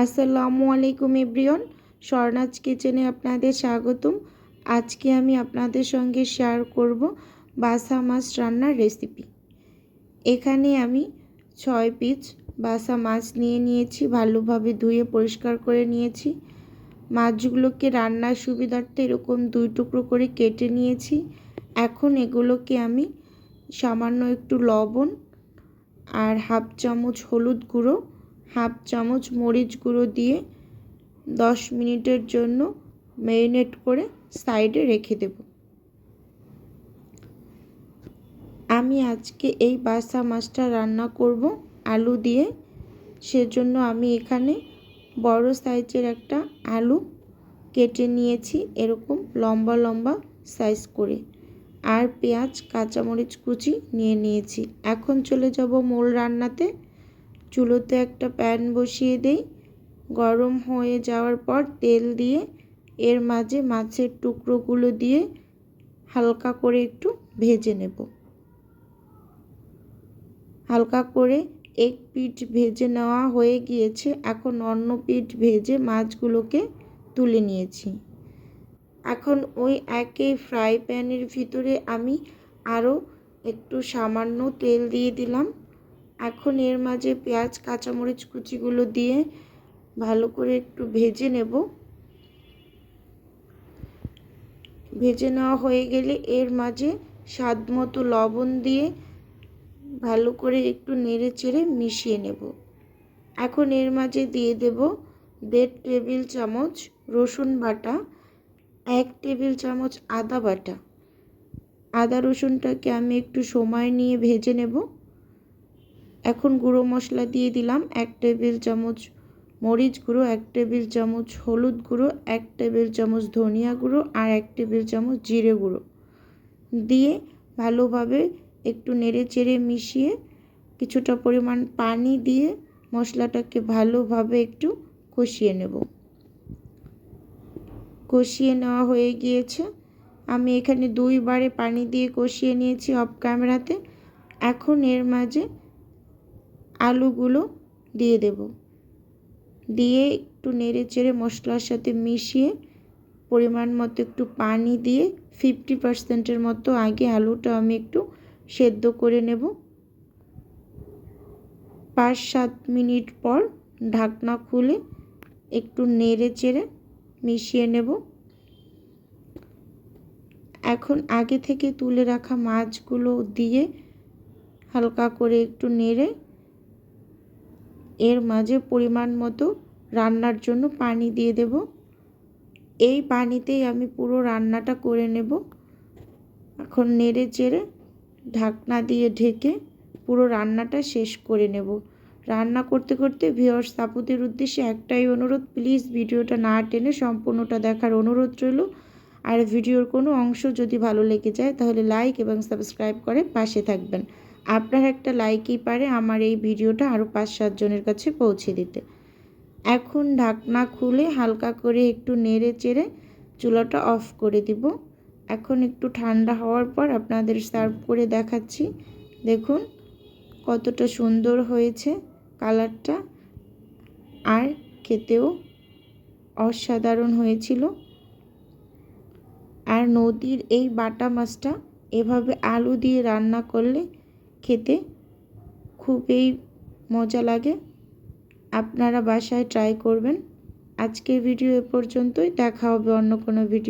আসসালামু আলাইকুম এভরিওন স্বর্ণাজ কিচেনে আপনাদের স্বাগতম। আজকে আমি আপনাদের সঙ্গে শেয়ার করব বাসা মাছ রান্নার রেসিপি এখানে আমি ছয় পিস বাসা মাছ নিয়ে নিয়েছি, ভালোভাবে ধুয়ে পরিষ্কার করে নিয়েছি। মাছগুলোকে রান্নার সুবিধার্থে এরকম দুই টুকরো করে কেটে নিয়েছি। এখন এগুলোকে আমি সামান্য একটু লবণ আর হাফ চামচ হলুদ গুঁড়ো হাফ চামচ মরিচ গুঁড়ো দিয়ে দশ মিনিটের জন্য ম্যারিনেট করে সাইডে রেখে দেব। আমি আজকে এই বাসা মাছটা রান্না করব আলু দিয়ে। সেজন্য আমি এখানে বড় সাইজের একটা আলু কেটে নিয়েছি এরকম লম্বা লম্বা সাইজ করে। আর পেঁয়াজ, কাঁচামরিচ কুচি নিয়ে নিয়েছি। এখন চলে যাব মূল রান্নাতে। চুলোতে একটা প্যান বসিয়ে দেই। গরম হয়ে যাওয়ার পর তেল দিয়ে এর মাঝে মাছের টুকরোগুলো দিয়ে হালকা করে একটু ভেজে নেব। হালকা করে এক পিঠ ভেজে নেওয়া হয়ে গিয়েছে। এখন অন্য পিঠ ভেজে মাছগুলোকে তুলে নিয়েছি। এখন ওই একই ফ্রাই প্যানের ভিতরে আমি আরও একটু সামান্য তেল দিয়ে দিলাম। এখন এর মাঝে পেঁয়াজ, কাঁচামরিচ কুচিগুলো দিয়ে ভালো করে একটু ভেজে নেব। ভেজে নেওয়া হয়ে গেলে এর মাঝে স্বাদ মতো লবণ দিয়ে ভালো করে একটু নেড়ে চেড়ে মিশিয়ে নেব। এখন এর মাঝে দিয়ে দেব দেড় টেবিল চামচ রসুন বাটা, এক টেবিল চামচ আদা বাটা। আদা রসুনটাকে আমি একটু সময় নিয়ে ভেজে নেব। এখন গুঁড়ো মশলা দিয়ে দিলাম এক টেবিল চামচ মরিচ গুঁড়ো, এক টেবিল চামচ হলুদ গুঁড়ো, এক টেবিল চামচ ধনিয়া গুঁড়ো আর এক টেবিল চামচ জিরে গুঁড়ো। দিয়ে ভালোভাবে একটু নেড়ে চেড়ে মিশিয়ে কিছুটা পরিমাণ পানি দিয়ে মশলাটাকে ভালোভাবে একটু কষিয়ে নেব। কষিয়ে নেওয়া হয়ে গিয়েছে। আমি এখানে দুইবারে পানি দিয়ে কষিয়ে নিয়েছি অফ ক্যামেরাতে এখন এর মাঝে আলুগুলো দিয়ে দেব। দিয়ে একটু নেড়ে চেড়ে মশলার সাথে মিশিয়ে পরিমাণ মতো একটু পানি দিয়ে ফিফটি পার্সেন্টের মতো আগে আলুটা আমি একটু সেদ্ধ করে নেব। পাঁচ সাত মিনিট পর ঢাকনা খুলে একটু নেড়ে চেড়ে মিশিয়ে নেব। এখন আগে থেকে তুলে রাখা মাছগুলো দিয়ে হালকা করে একটু নেড়ে এর মাঝে পরিমাণ মতো রান্নার জন্য পানি দিয়ে দেব। এই পানিতেই আমি পুরো রান্নাটা করে নেব। এখন নেড়ে চেড়ে ঢাকনা দিয়ে ঢেকে পুরো রান্নাটা শেষ করে নেব। রান্না করতে করতে ভিওর সাপুদের উদ্দেশ্যে একটাই অনুরোধ প্লিজ ভিডিওটা না টেনে সম্পূর্ণটা দেখার অনুরোধ রইল। আর ভিডিওর কোনো অংশ যদি ভালো লেগে যায়, তাহলে লাইক এবং সাবস্ক্রাইব করে পাশে থাকবেন। আপনার একটা লাইকই পারে আমার এই ভিডিওটা আরও পাঁচ সাতজনের কাছে পৌঁছে দিতে। এখন ঢাকনা খুলে হালকা করে একটু নেড়ে চেড়ে চুলাটা অফ করে দিব। এখন একটু ঠান্ডা হওয়ার পর আপনাদের সার্ভ করে দেখাচ্ছি। দেখুন কতটা সুন্দর হয়েছে কালারটা। আর খেতেও অসাধারণ হয়েছিল। আর নদীর এই বাটা মাছটা এভাবে আলু দিয়ে রান্না করলে খেতে খুবই মজা লাগে। আপনারা বাসায় ট্রাই করবেন। আজকের ভিডিও এ পর্যন্তই। দেখা হবে অন্য কোনো ভিডিও